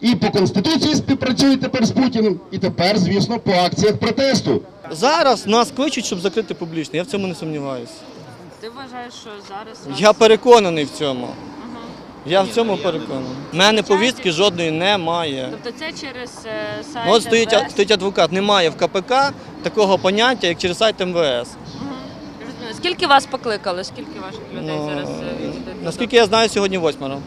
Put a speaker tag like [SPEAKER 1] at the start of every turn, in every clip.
[SPEAKER 1] і по Конституції співпрацюють тепер з Путіним, і тепер, звісно, по акціях протесту.
[SPEAKER 2] Зараз нас кличуть, щоб закрити публічно. Я в цьому не сумніваюся.
[SPEAKER 3] Ти вважаєш, що зараз
[SPEAKER 2] Я переконаний в цьому. Я в цьому переконаний. У мене повістки жодної немає.
[SPEAKER 3] Тобто це через е, сайт
[SPEAKER 2] От стоїть,
[SPEAKER 3] МВС?
[SPEAKER 2] стоїть адвокат. Немає в КПК такого поняття, як через сайт МВС.
[SPEAKER 3] Розумію. Скільки вас покликали? Скільки ваших людей
[SPEAKER 2] Ну,
[SPEAKER 3] зараз е, їдуть?
[SPEAKER 2] Наскільки я знаю, сьогодні восьмеро.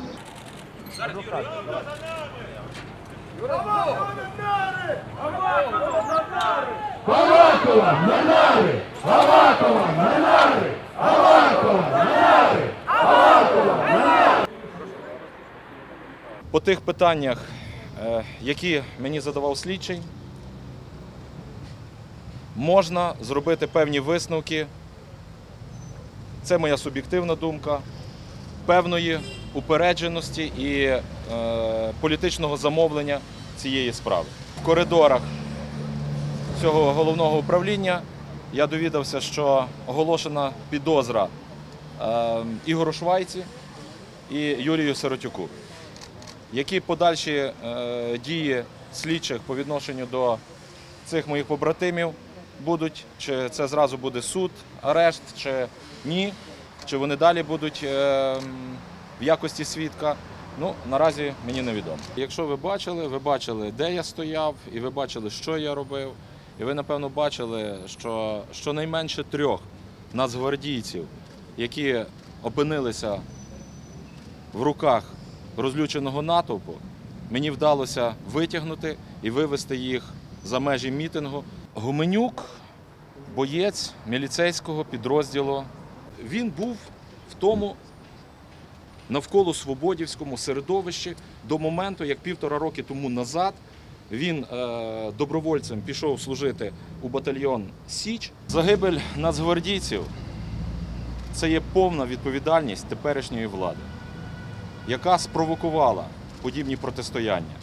[SPEAKER 4] По тих питаннях, е, які мені задавав слідчий, можна зробити певні висновки. Це моя суб'єктивна думка, певної упередженості і е, політичного замовлення цієї справи. В коридорах цього головного управління я довідався, що оголошена підозра е, Ігору Швайці і Юрію Сиротюку. Які подальші е, дії слідчих по відношенню до цих моїх побратимів будуть? Чи це зразу буде суд, арешт, чи ні? Чи вони далі будуть е, в якості свідка? Ну, наразі мені невідомо. Якщо ви бачили, ви бачили, де я стояв, і ви бачили, що я робив. І ви, напевно, бачили, що щонайменше трьох нацгвардійців, які опинилися в руках розлюченого натовпу, мені вдалося витягнути і вивести їх за межі мітингу. Гуменюк, боєць міліцейського підрозділу, він був в тому навколо свободівському середовищі до моменту, як півтора роки тому назад він е, добровольцем пішов служити у батальйон Січ. Загибель нацгвардійців це є повна відповідальність теперішньої влади яка спровокувала подібні протистояння.